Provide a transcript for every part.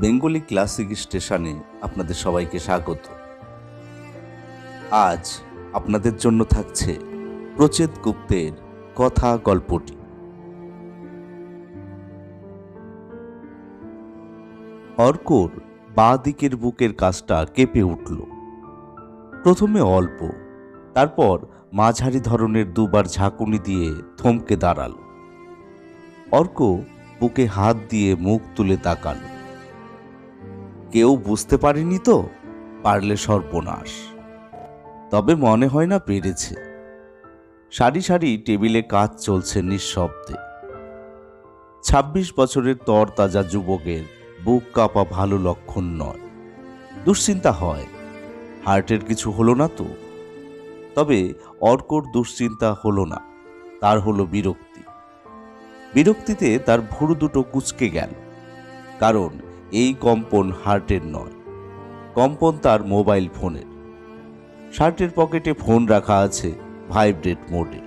Bengali classic স্টেশনে আপনাদের সবাইকে স্বাগত। আজ আপনাদের জন্য থাকছে প্রচেত গুপ্তের কথা গল্পটি। অর্কর বাঁ দিকের বুকের কাজটা কেঁপে উঠল। প্রথমে অল্প, তারপর মাঝারি ধরনের দুবার ঝাঁকুনি দিয়ে থমকে দাঁড়াল। অর্ক বুকে হাত দিয়ে মুখ তুলে তাকালো। কেউ বুঝতে পারেনি তো? পারলে সর্বনাশ। তবে মনে হয় না পেরেছে। সারি সারি টেবিলে কাজ চলছে নিঃশব্দে। ছাব্বিশ বছরের তরতাজা যুবকের বুক কাঁপা ভালো লক্ষণ নয়। দুশ্চিন্তা হয়। হার্টের কিছু হলো না তো? তবে অর্কর দুশ্চিন্তা হলো না, তার হলো বিরক্তি। বিরক্তিতে তার ভুরু দুটো কুচকে গেল। কারণ এই কম্পন হার্টের নয়। কম্পন তার মোবাইল ফোনের। শার্টের পকেটে ফোন রাখা আছে ভাইব্রেট মোডে।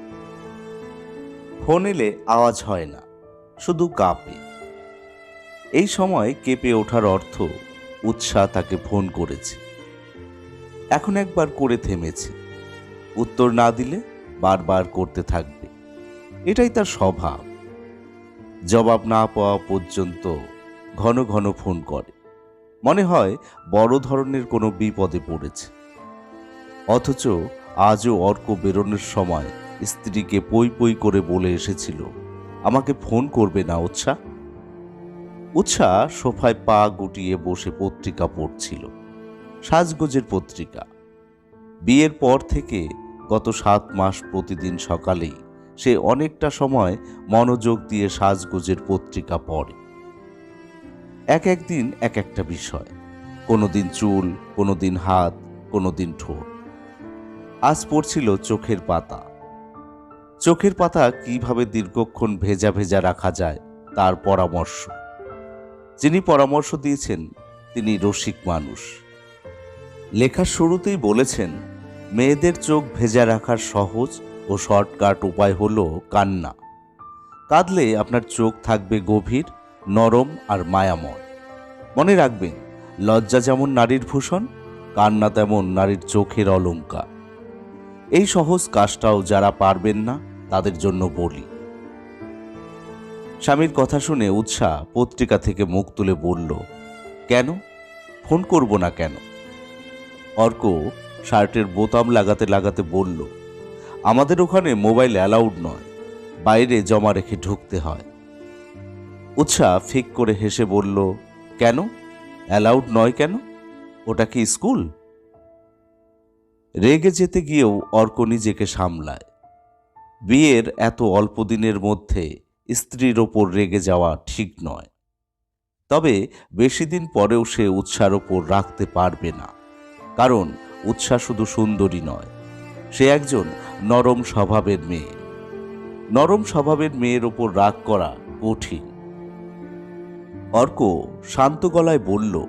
ফোন এলে আওয়াজ হয় না, শুধু কাঁপে। এই সময় কেঁপে ওঠার অর্থ উৎসাহ তাকে ফোন করেছে। এখন একবার করে থেমেছে। উত্তর না দিলে বারবার করতে থাকবে। এটাই তার স্বভাব। জবাব না পাওয়া পর্যন্ত ঘন ঘন ফোন করে। মনে হয় বড় ধরনের কোনো বিপদে পড়েছে। অথচ আজও অর্ক বেরোনোর সময় স্ত্রীকে পই পই করে বলে এসেছিল, আমাকে ফোন করবে না উৎসাহ উৎসাহ সোফায় পা গুটিয়ে বসে পত্রিকা পড়ছিল, সাজগোজের পত্রিকা। বিয়ের পর থেকে গত সাত মাস প্রতিদিন সকালেই সে অনেকটা সময় মনোযোগ দিয়ে সাজগোজের পত্রিকা পড়ে। এক একদিন এক একটা বিষয়। কোনোদিন চুল কোনোদিন হাত কোনোদিন ঠোঁট। আজ পড়ছিল চোখের পাতা। চোখের পাতা কীভাবে দীর্ঘক্ষণ ভেজা ভেজা রাখা যায়, তার পরামর্শ। যিনি পরামর্শ দিয়েছেন, তিনি রসিক মানুষ। লেখার শুরুতেই বলেছেন, মেয়েদের চোখ ভেজা রাখার সহজ ও শর্টকাট উপায় হলো কান্না। কাঁদলে আপনার চোখ থাকবে গভীর নরম আর মায়াময়। মনে রাখবেন, লজ্জা যেমন নারীর ভূষণ, কান্না তেমন নারীর চোখের অলঙ্কার। এই সহজ কাজটাও যারা পারবেন না, তাদের জন্য বলি। স্বামীর কথা শুনে উৎসাহ পত্রিকা থেকে মুখ তুলে বলল, কেন? ফোন করব না কেন? অর্ক শার্টের বোতাম লাগাতে লাগাতে বলল, আমাদের ওখানে মোবাইল অ্যালাউড নয়, বাইরে জমা রেখে ঢুকতে হয়। উৎসাহ ফিক করে হেসে বলল, কেন? অ্যালাউড নয় কেন? ওটা কি স্কুল? রেগে যেতে গিয়েও অর্ক নিজেকে সামলায়। বিয়ের এত অল্প দিনের মধ্যে স্ত্রীর ওপর রেগে যাওয়া ঠিক নয়। তবে বেশি দিন পরেও সে উৎসার ওপর রাখতে পারবে না। কারণ উৎসাহ শুধু সুন্দরী নয়, সে একজন নরম স্বভাবের মেয়ে। নরম স্বভাবের মেয়ের ওপর রাগ করা কঠিন। অর্ক শান্ত গলায় বলল,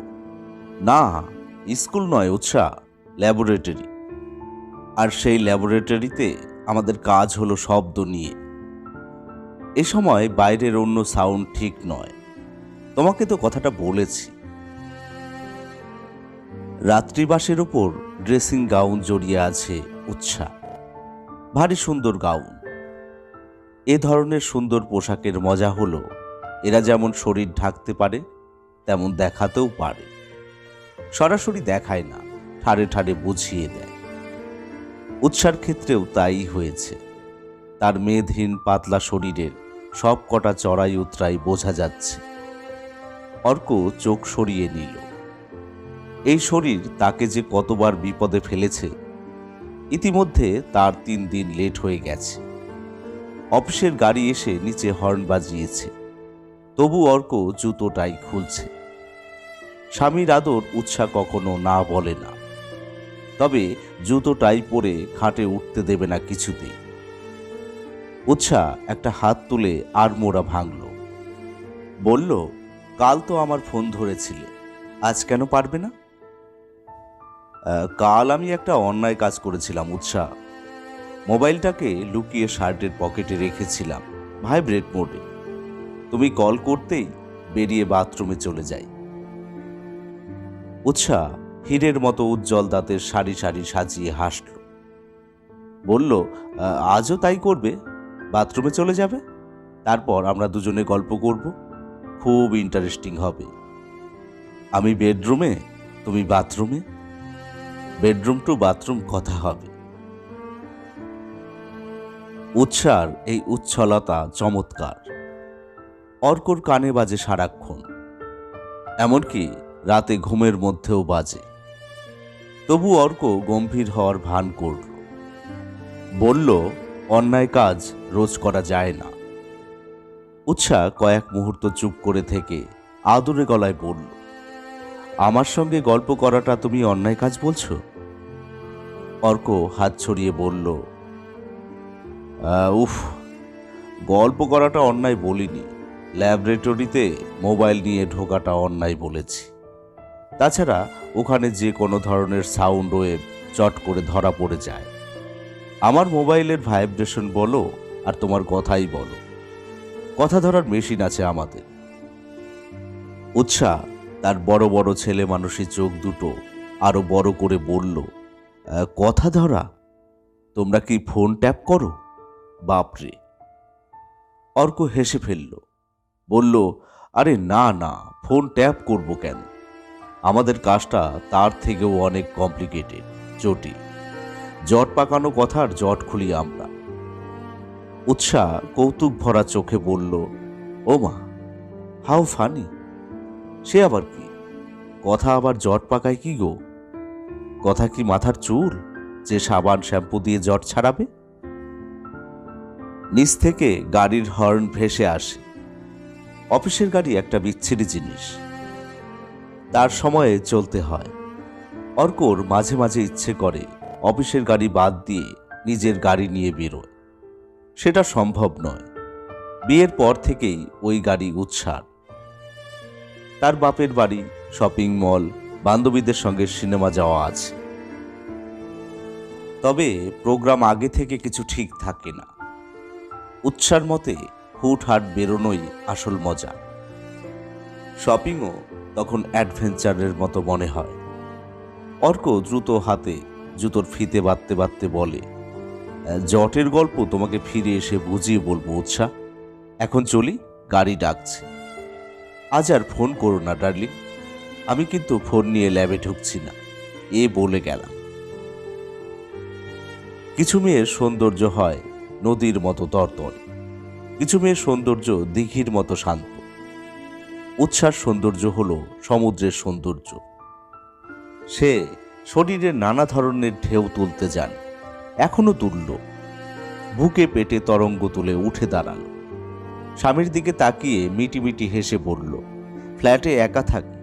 না, স্কুল নয় উৎসাহ ল্যাবরেটরি। আর সেই ল্যাবরেটরিতে আমাদের কাজ হলো শব্দ নিয়ে। এ সময় বাইরের অন্য সাউন্ড ঠিক নয়। তোমাকে তো কথাটা বলেছি। রাত্রিবাসের ওপর ড্রেসিং গাউন জড়িয়ে আছে উৎসাহ ভারী সুন্দর গাউন। এ ধরনের সুন্দর পোশাকের মজা হলো এরা যেমন শরীর ঢাকতে পারে, তেমন দেখাতেও পারে। সরাসরি দেখায় না, ঠাড়ে ঠাড়ে বুঝিয়ে দেয়। উৎসার ক্ষেত্রেও তাই হয়েছে। তার মেদহীন পাতলা শরীরের সব কটা চড়াই উতরাই বোঝা যাচ্ছে। অর্ক চোখ সরিয়ে নিল। এই শরীর তাকে যে কতবার বিপদে ফেলেছে, ইতিমধ্যে তার তিন দিন লেট হয়ে গেছে। অফিসের গাড়ি এসে নিচে হর্ন বাজিয়েছে। তবু অর্ক জুতোটাই খুলছে। স্বামীর আদর উৎসাহ কখনো না বলে না। তবে জুতোটাই পরে খাটে উঠতে দেবে না কিছুতেই। উৎসাহ একটা হাত তুলে আর মোড়া ভাঙল। বলল, কাল তো আমার ফোন ধরেছিলে, আজ কেন পারবে না? কাল আমি একটা অন্যায় কাজ করেছিলাম উৎসাহ মোবাইলটাকে লুকিয়ে শার্টের পকেটে রেখেছিলাম ভাইব্রেট মোডে। তুমি কল করতেই বেরিয়ে বাথরুমে চলে যাই। উৎসাহ হীরের মতো উজ্জ্বল দাঁতের সারি সারি সাজিয়ে হাসল। বলল "আহ, আজও তাই করবে? বাথরুমে চলে যাবে? তারপর আমরা দুজনে গল্প করব। খুব ইন্টারেস্টিং হবে। আমি বেডরুমে তুমি বাথরুমে? বেডরুম টু বাথরুম কথা হবে। উৎসার এই উচ্ছলতা চমৎকার। অর্কর কানে বাজে সারাক্ষণ। এমনকি রাতে ঘুমের মধ্যেও বাজে। তবু অর্ক গম্ভীর হওয়ার ভান করল। বলল, অন্যায় কাজ রোজ করা যায় না। উৎসাহ কয়েক মুহূর্ত চুপ করে থেকে আদরে গলায় বলল, আমার সঙ্গে গল্প করাটা তুমি অন্যায় কাজ বলছো? অর্ক হাত ছড়িয়ে বলল উফ, গল্প করাটা অন্যায় বলিনি। ল্যাবরেটরিতে মোবাইল নিয়ে ঢোকাটা অন্যায় বলেছি। তাছাড়া ওখানে যে কোনো ধরনের সাউন্ড ওয়েভ চট করে ধরা পড়ে যায়। আমার মোবাইলের ভাইব্রেশন বলো আর তোমার কথাই বলো। কথা ধরার মেশিন আছে আমাদের। উৎসাহ তার বড় বড় ছেলে মানুষের চোখ দুটো আরও বড় করে বলল কথা ধরা? তোমরা কি ফোন ট্যাপ করো? বাপরে! অর্ক হেসে ফেলল। বলল, আরে না না, ফোন ট্যাপ করব কেন? আমাদের কাজটা তার থেকেও অনেক কমপ্লিকেটেড জটিল। জট পাকানো কথার জট খুলি আমরা। উৎসাহ কৌতুক ভরা চোখে বলল, ও মা হাউ ফানি সে আবার কি? কথা আবার জট পাকায় কি গো? কথা কি মাথার চুল, যে সাবান শ্যাম্পু দিয়ে জট ছাড়াবে? নিচ থেকে গাড়ির হর্ন ভেসে আসে। অফিসের গাড়ি একটা বিচ্ছিরি জিনিস। তার সময়ে চলতে হয়। অর্কর মাঝে মাঝে ইচ্ছে করে অফিসের গাড়ি বাদ দিয়ে নিজের গাড়ি নিয়ে বেরোয়। সেটা সম্ভব নয়। বিয়ের পর থেকেই ওই গাড়ি উৎসার। তার বাপের বাড়ি, শপিং মল, বান্ধবীদের সঙ্গে সিনেমা যাওয়া আছে। তবে প্রোগ্রাম আগে থেকে কিছু ঠিক থাকে না। উৎসার মতে হুটহাট বেরোনোই আসল মজা। শপিংও তখন অ্যাডভেঞ্চারের মতো মনে হয়। অর্ক দ্রুত হাতে জুতোর ফিতে বাঁধতে বাঁধতে বলে, জটের গল্প তোমাকে ফিরে এসে বুঝিয়ে বলব উৎসাহ এখন চলি, গাড়ি ডাকছে। আজ আর ফোন করো না, ডার্লিং। আমি কিন্তু ফোন নিয়ে ল্যাবে ঢুকছি না। এ বলে গেলাম। কিছু মেয়ের সৌন্দর্য হয় নদীর মতো তরতরে। কিছু মেয়ের সৌন্দর্য দিঘির মতো শান্ত। উৎসার সৌন্দর্য হল সমুদ্রের সৌন্দর্য। সে শরীরে নানা ধরনের ঢেউ তুলতে যান এখনও তুলল। বুকে পেটে তরঙ্গ তুলে উঠে দাঁড়াল। স্বামীর দিকে তাকিয়ে মিটি মিটি হেসে বলল, ফ্ল্যাটে একা থাকি,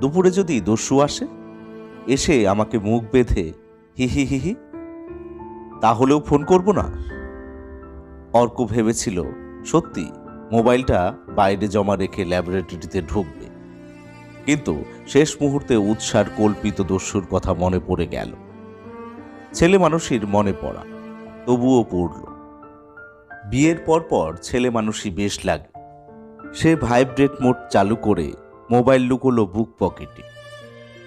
দুপুরে যদি দস্যু আসে? এসে আমাকে মুখ বেঁধে হি হি হি হি, তাহলেও ফোন করব না? অর্ক ভেবেছিল সত্যি, মোবাইলটা বাইরে জমা রেখে ল্যাবরেটরিতে ঢুকবে। কিন্তু শেষ মুহূর্তে উৎসার কল্পিত দস্যুর কথা মনে পড়ে গেল। ছেলে মানুষের মনে পড়া, তবুও পড়ল। বিয়ের পর পর ছেলে মানুষই বেশ লাগে সে ভাইব্রেট মোড চালু করে মোবাইল লুকোলো বুক পকেটে।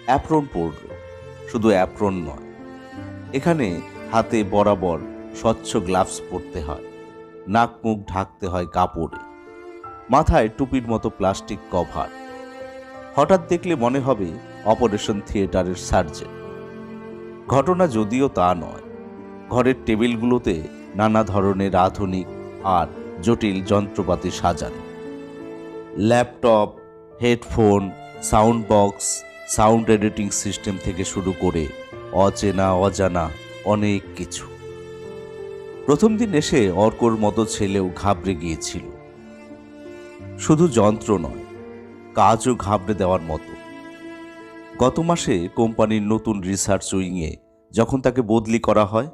অ্যাপ্রন পড়ল শুধু অ্যাপ্রন নয়। এখানে হাতে বরাবর স্বচ্ছ গ্লাভস পরতে হয়। নাক মুখ ঢাকতে হয় কাপড়ে। মাথায় টুপির মতো প্লাস্টিক কভার। হঠাৎ দেখলে মনে হবে অপারেশন থিয়েটারের সার্জন। ঘটনা যদিও তা নয়। ঘরের টেবিলগুলোতে নানা ধরনের আধুনিক আর জটিল যন্ত্রপাতি সাজানো। Laptop, headphone, sound box, sound editing system থেকে শুরু করে অচেনা অজানা অনেক কিছু। প্রথম দিন এসে অর্কর মতো ছেলেও ঘাবড়ে গিয়েছিল। শুধু যন্ত্র নয়, কাজও ঘাবড়ে দেওয়ার মতো। গত মাসে কোম্পানির নতুন রিসার্চ উইংয়ে যখন তাকে বদলি করা হয়,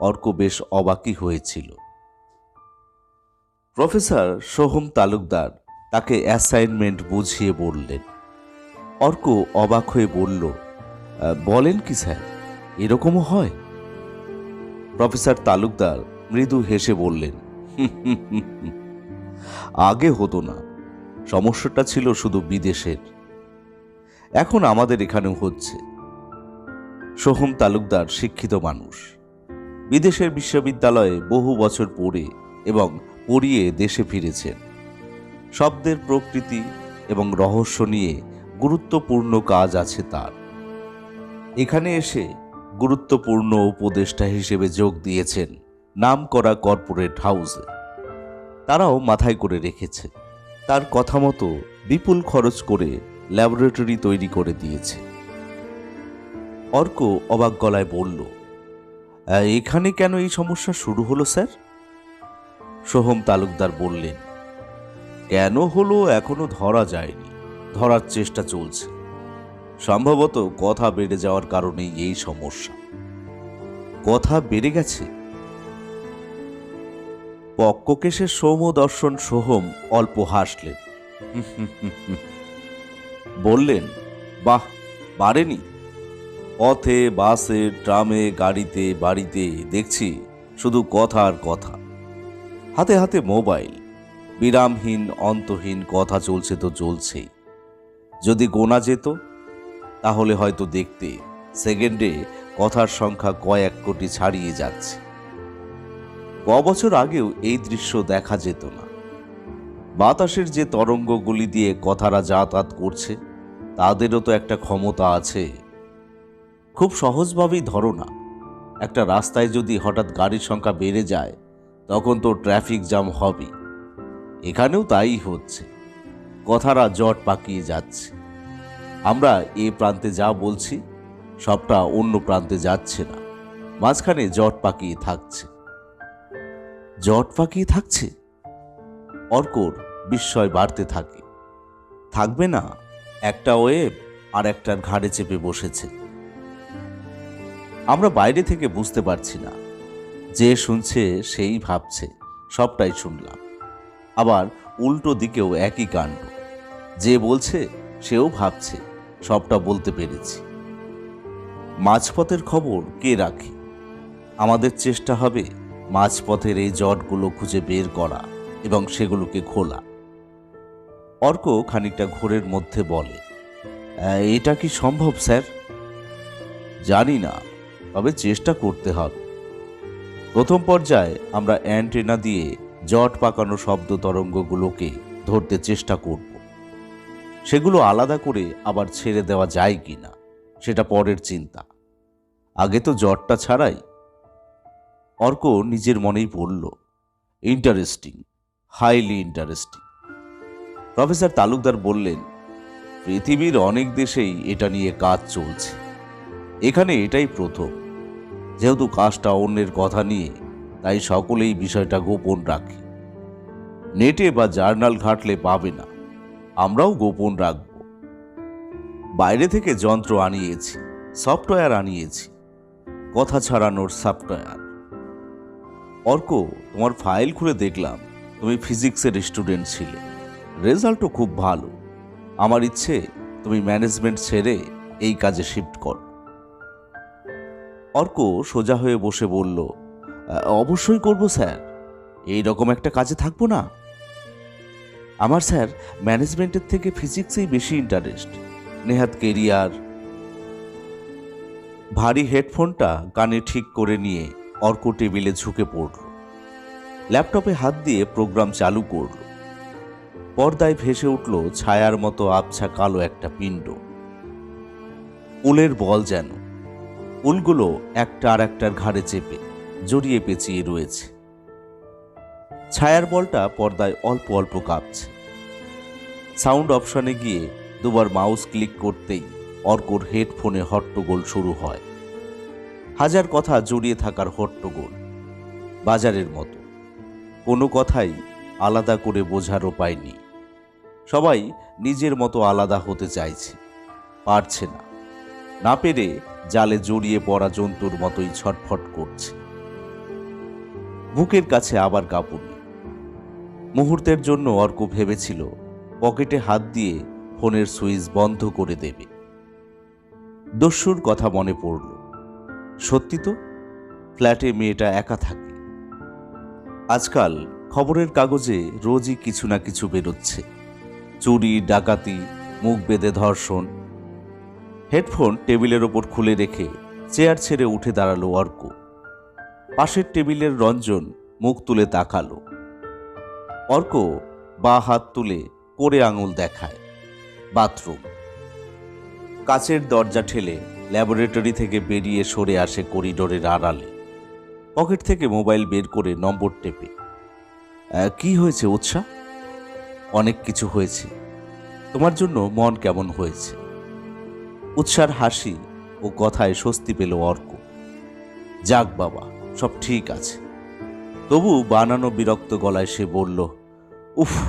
অর্ক বেশ অবাকই হয়েছিল। প্রফেসর সোহম তালুকদার তাকে অ্যাসাইনমেন্ট বুঝিয়ে বললেন। অর্ক অবাক হয়ে বলল বলেন কি স্যার, এরকমও হয়? প্রফেসর তালুকদার মৃদু হেসে বললেন, আগে হতো না। সমস্যাটা ছিল শুধু বিদেশের। এখন আমাদের এখানেও হচ্ছে। সোহম তালুকদার শিক্ষিত মানুষ। বিদেশের বিশ্ববিদ্যালয়ে বহু বছর পড়ে এবং পড়িয়ে দেশে ফিরেছেন। শব্দের প্রকৃতি এবং রহস্য নিয়ে গুরুত্বপূর্ণ কাজ আছে তার। এখানে এসে গুরুত্বপূর্ণ উপদেষ্টা হিসেবে যোগ দিয়েছেন নামকরা কর্পোরেট হাউসে। তারাও মাথায় করে রেখেছে। তার কথা মতো বিপুল খরচ করে ল্যাবরেটরি তৈরি করে দিয়েছে। অর্ক অবাক গলায় বলল "আহ, এখানে কেন এই সমস্যা শুরু হলো স্যার? সোহম তালুকদার বললেন কেন হলো এখনও ধরা যায়নি। ধরার চেষ্টা চলছে। সম্ভবত কথা বেড়ে যাওয়ার কারণেই এই সমস্যা। কথা বেড়ে গেছে? পক্ককেশের সৌম দর্শন সোহম অল্প হাসলেন। বললেন, বাহ পারেনি পথে, বাসে, ট্রামে, গাড়িতে, বাড়িতে, দেখছি শুধু কথা আর কথা। হাতে হাতে মোবাইল, বিরামহীন, অন্তহীন কথা চলছে তো চলছেই। যদি গোনা যেত, তাহলে হয়তো দেখতে সেকেন্ডে কথার সংখ্যা কয়েক কোটি ছাড়িয়ে যাচ্ছে। ক বছর আগেও এই দৃশ্য দেখা যেত না। বাতাসের যে তরঙ্গগুলি দিয়ে কথারা যাতায়াত করছে, তাদেরও তো একটা ক্ষমতা আছে। খুব সহজভাবেই ধরো না, একটা রাস্তায় যদি হঠাৎ গাড়ির সংখ্যা বেড়ে যায়, তখন তো ট্রাফিক জ্যাম হবে। এখানেও তাই হচ্ছে, কথারা জট পাকিয়ে যাচ্ছে। আমরা এ প্রান্তে যা বলছি, সবটা অন্য প্রান্তে যাচ্ছে না, মাঝখানে জট পাকিয়ে থাকছে। জট পাকিয়ে থাকছে। অর্কর বিস্ময় বাড়তে থাকে। থাকবে না, একটা ওয়েব আর একটার ঘাড়ে চেপে বসেছে। আমরা বাইরে থেকে বুঝতে পারছি না। যে শুনছে, সেই ভাবছে। সবটাই শুনলাম। আবার উল্টো দিকেও একই কাণ্ড। যে বলছে, সেও ভাবছে। সবটা বলতে পেরেছি। মাঝপথের খবর কে রাখে? আমাদের চেষ্টা হবে মাঝপথের এই জটগুলো খুঁজে বের করা এবং সেগুলোকে খোলা। অর্ক খানিকটা ঘোরের মধ্যে বলে, এটা কি সম্ভব, স্যার? জানি না, তবে চেষ্টা করতে হবে। প্রথম পর্যায়ে আমরা অ্যান্টেনা দিয়ে জট পাকানো শব্দ তরঙ্গগুলোকে ধরতে চেষ্টা করব। সেগুলো আলাদা করে আবার ছেড়ে দেওয়া যায় কি না সেটা পরের চিন্তা। আগে তো জটটা ছাড়াই অর্ক নিজের মনেই পড়ল interesting highly interesting professor Talukdar বললেন, পৃথিবীর অনেক দেশেই এটা নিয়ে কাজ চলছে। এখানে এটাই প্রথম। যেহেতু কাজটা অন্যের কথা নিয়ে, তাই সকলেই বিষয়টা গোপন রাখে। নেটে বা জার্নাল ঘাটলে পাবে না। আমরাও গোপন রাখব। বাইরে থেকে যন্ত্র আনিয়েছি, সফটওয়্যার আনিয়েছি। কথা ছাড়ানোর সফটওয়্যার। অর্ক, তোমার ফাইল খুলে দেখলাম, তুমি ফিজিক্সের স্টুডেন্ট ছিলে। রেজাল্টও খুব ভালো। আমার ইচ্ছে, তুমি ম্যানেজমেন্ট ছেড়ে এই কাজে শিফট কর। অর্ক সোজা হয়ে বসে বলল অবশ্যই করব স্যার। এই রকম একটা কাজে থাকব না? আমার স্যার ম্যানেজমেন্টের থেকে ফিজিক্সেই বেশি ইন্টারেস্ট নেহাত কেরিয়ার ভারী হেডফোনটা কানে ঠিক করে নিয়ে অর্ক টেবিলে ঝুঁকে পড়ল। ল্যাপটপে হাত দিয়ে প্রোগ্রাম চালু করল। পর্দায় ভেসে উঠল ছায়ার মতো আবছা কালো একটা পিণ্ড। উলের বল যেন। উলগুলো একটা আর একটার ঘাড়ে চেপে জড়িয়ে পেঁচিয়ে রয়েছে। ছায়ার বলটা পর্দায় অল্প অল্প কাঁপছে। সাউন্ড অপশনে গিয়ে দুবার মাউস ক্লিক করতেই অর্কর হেডফোনে হট্টগোল শুরু হয়। হাজার কথা জড়িয়ে থাকার হট্টগোল। বাজারের মতো। কোনো কথাই আলাদা করে বোঝার উপায় নেই। সবাই নিজের মতো আলাদা হতে চাইছে। পারছে না। না পেরে জালে জড়িয়ে পড়া জন্তুর মতোই ছটফট করছে। বুকের কাছে আবার কাঁপুনি। মুহূর্তের জন্য অর্ক ভেবেছিল, পকেটে হাত দিয়ে ফোনের সুইচ বন্ধ করে দেবে। দস্যুর কথা মনে পড়ল। সত্যি তো? ফ্ল্যাটে মেয়েটা একা থাকে। আজকাল খবরের কাগজে রোজই কিছু না কিছু বেরোচ্ছে। চুরি, ডাকাতি, মুখ বেঁধে ধর্ষণ। হেডফোন টেবিলের ওপর খুলে রেখে চেয়ার ছেড়ে উঠে দাঁড়াল অর্ক। পাশের টেবিলের রঞ্জন মুখ তুলে তাকালো। অর্ক বা হাত তুলে করে আঙুল দেখায়। বাথরুম। কাচের দরজা ঠেলে ল্যাবরেটরি থেকে বেরিয়ে সরে আসে করিডোরের আড়ালে। পকেট থেকে মোবাইল বের করে নম্বর টেপে। কি হয়েছে উৎসাহ অনেক কিছু হয়েছে। তোমার জন্য মন কেমন হয়েছে? উৎসার হাসি ও কথায় স্বস্তি পেল অর্ক। যাক বাবা, সব ঠিক আছে। তবু বানানো বিরক্ত গলায় সে বলল, উফ,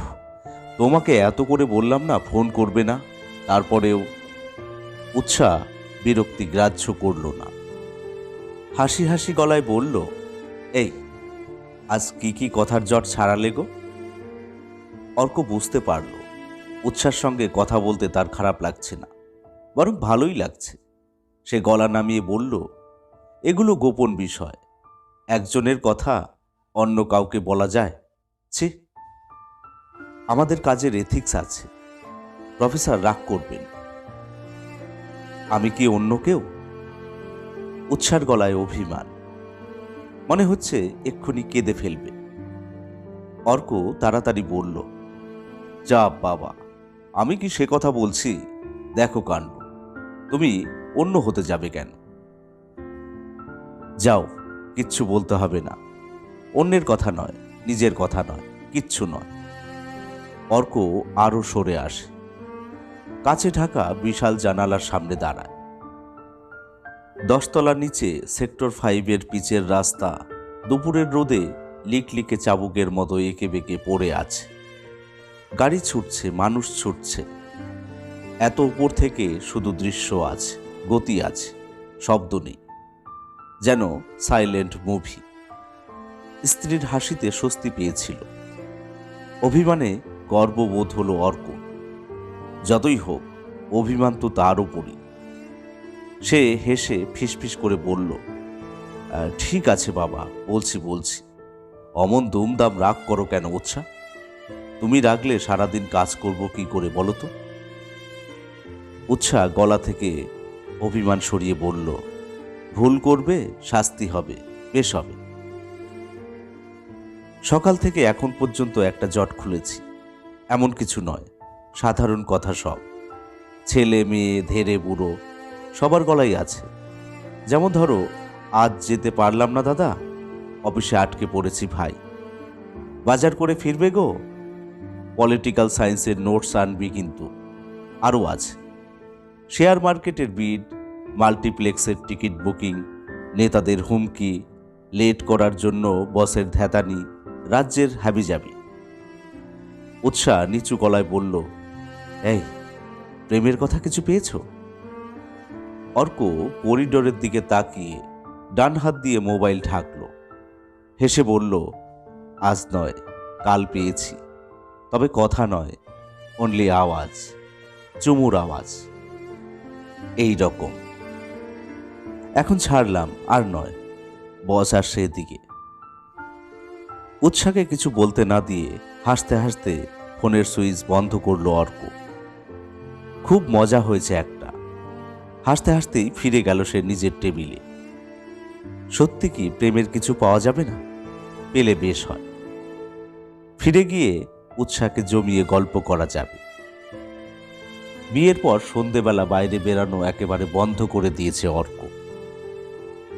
তোমাকে এত করে বললাম না, ফোন করবে না? তারপরেও উৎসাহ বিরক্তি গ্রাহ্য করল না। হাসি হাসি গলায় বলল, এই, আজ কি কি কথার জট ছাড়ালে গো? অর্ক বুঝতে পারল, উৎসার সঙ্গে কথা বলতে তার খারাপ লাগছে না, বরং ভালোই লাগছে। সে গলা নামিয়ে বলল, এগুলো গোপন বিষয়, একজনের কথা অন্য কাউকে বলা যায়? ছি। আমাদের কাজের এথিক্স আছে। প্রফেসর রাগ করবেন আমি কি অন্য কেউ? উৎসার গলায় অভিমান। মনে হচ্ছে এক্ষুনি কেঁদে ফেলবে। অর্ক তাড়াতাড়ি বলল, যা বাবা, আমি কি সে কথা বলছি? দেখো কাণ্ড। তুমি অন্য হতে যাবে কেন? যাও, কিচ্ছু বলতে হবে না। অন্যের কথা নয়, নিজের কথা নয়, কিচ্ছু নয়। অর্ক আরও সরে আসে। কাছে ঢাকা বিশাল জানালার সামনে দাঁড়ায়। দশতলার নিচে সেক্টর ফাইভের পিচের রাস্তা দুপুরের রোদে লিকলিকে চাবুকের মতো এঁকে বেঁকে পড়ে আছে। গাড়ি ছুটছে, মানুষ ছুটছে। এত উপর থেকে শুধু দৃশ্য আছে, গতি আছে, শব্দ নেই। যেন সাইলেন্ট মুভি। স্ত্রীর হাসিতে স্বস্তি পেয়েছিল। অভিমানে গর্ববোধ হলো অর্ক। যতই হোক অভিমান তো তার উপরই। সে হেসে ফিসফিস করে বলল "আহ, ঠিক আছে বাবা বলছি বলছি। অমন দুমদাম রাগ করো কেন উৎসাহ তুমি রাগলে সারাদিন কাজ করব কি করে বলো তো? উৎসাহ গলা থেকে অভিমান সরিয়ে বলল ভুল করবে শাস্তি হবে বেশ হবে। সকাল থেকে এখন পর্যন্ত একটা জট খুলেছি। এমন কিছু নয়। সাধারণ কথা সব। ছেলে, মেয়ে ধেরে বুড়ো, সবার গলাই আছে। যেমন ধরো, আজ যেতে পারলাম না দাদা, অফিসে আটকে পড়েছি ভাই। বাজার করে ফিরবে গো? পলিটিক্যাল সায়েন্সের নোটস আনবি কিন্তু, আরও আছে। শেয়ার মার্কেটের বিড, মাল্টিপ্লেক্সের টিকিট বুকিং, নেতাদের হুমকি, লেট করার জন্য বসের ধ্যাতানি রাজ্যের হাবিজাবি। উৎসাহ নিচু গলায় বলল এই, প্রেমের কথা কিছু পেয়েছ? অর্ক করিডোরের দিকে তাকিয়ে ডান হাত দিয়ে মোবাইল ঢাকলো। হেসে বলল, আজ নয়, কাল পেয়েছি। তবে কথা নয় অনলি আওয়াজ, চুমুর আওয়াজ। এই রকম। এখন ছাড়লাম, আর নয়, বস আসছে এদিকে উৎসাকে কিছু বলতে না দিয়ে হাসতে হাসতে ফোনের সুইচ বন্ধ করল অর্ক। খুব মজা হয়েছে একটা। হাসতে হাসতেই ফিরে গেল সে নিজের টেবিলে। সত্যি কি প্রেমের কিছু পাওয়া যাবে না? পেলে বেশ হয়। ফিরে গিয়ে উৎসাহকে জমিয়ে গল্প করা যাবে। বিয়ের পর সন্ধেবেলা বাইরে বেরানো একেবারে বন্ধ করে দিয়েছে অর্ক।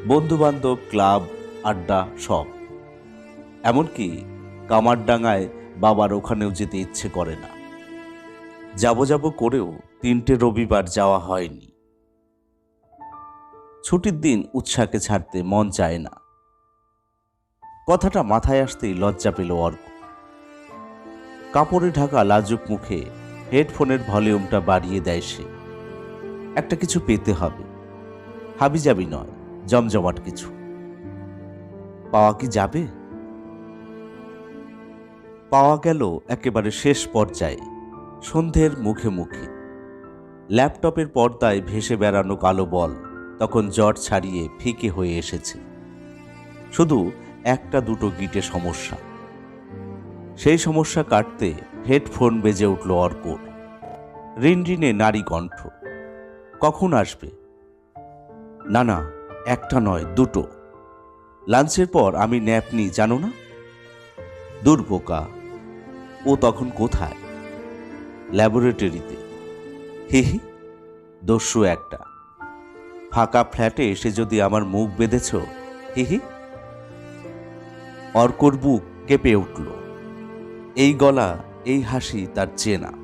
বন্ধুবান্ধব, ক্লাব, আড্ডা সব। এমনকি কামারডাঙ্গায় বাবার ওখানেও যেতে ইচ্ছে করে না। যাব যাব করেও তিনটে রবিবার যাওয়া হয়নি। ছুটির দিন উৎসাহকে ছাড়তে মন চায় না। কথাটা মাথায় আসতেই লজ্জা পেল অর্ক। কাপড়ে ঢাকা লাজুক মুখে হেডফোনের ভলিউমটা বাড়িয়ে দেয় সে। একটা কিছু পেতে হবে। হাবিজাবি নয়, জমজমাট কিছু। পাওয়া কি যাবে? পাওয়া গেল একেবারে শেষ পর্যায়ে, সন্ধ্যের মুখে মুখে। ল্যাপটপের পর্দায় ভেসে বেড়ানো কালো বল তখন জট ছাড়িয়ে ফিকে হয়ে এসেছে। শুধু একটা দুটো গিটে সমস্যা। সেই সমস্যা কাটতে হেডফোন বেজে উঠল অর্কর। রিনরিনে নারী কণ্ঠ, কখন আসবে? না না, একটা নয়, দুটো। লাঞ্চের পর আমি ন্যাপ নিই, জানো না? দুর্বোকা ও তখন কোথায়? ল্যাবরেটরিতে। হি হি। দস্যু একটা। ফাঁকা ফ্ল্যাটে এসে যদি আমার মুখ বেঁধেছ, হি হি। অর্কর বুক কেঁপে উঠল। এই গলা, এই হাসি তার চেনা।